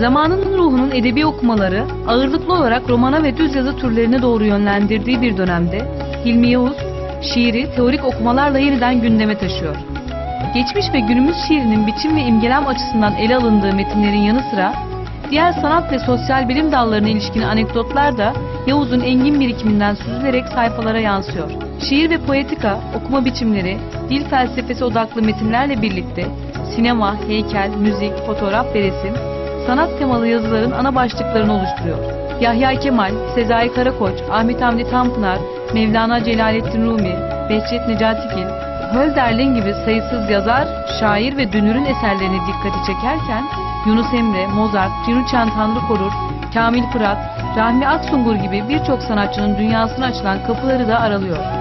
Zamanının ruhunun edebi okumaları ağırlıklı olarak romana ve düz yazı türlerine doğru yönlendirdiği bir dönemde Hilmi Yavuz şiiri teorik okumalarla yeniden gündeme taşıyor. Geçmiş ve günümüz şiirinin biçim ve imgelem açısından ele alındığı metinlerin yanı sıra diğer sanat ve sosyal bilim dallarına ilişkin anekdotlar da Yavuz'un engin birikiminden süzülerek sayfalara yansıyor. Şiir ve poetika, okuma biçimleri, dil felsefesi odaklı metinlerle birlikte sinema, heykel, müzik, fotoğraf ve resim, sanat temalı yazıların ana başlıklarını oluşturuyor. Yahya Kemal, Sezai Karakoç, Ahmet Hamdi Tanpınar, Mevlana Celaleddin Rumi, Behçet Necatigil, Hölderlin gibi sayısız yazar, şair ve dünürün eserlerini dikkati çekerken Yunus Emre, Mozart, Pinuçan Tanrıkorur, Kamil Fırat, Rahmi Aksungur gibi birçok sanatçının dünyasına açılan kapıları da aralıyor.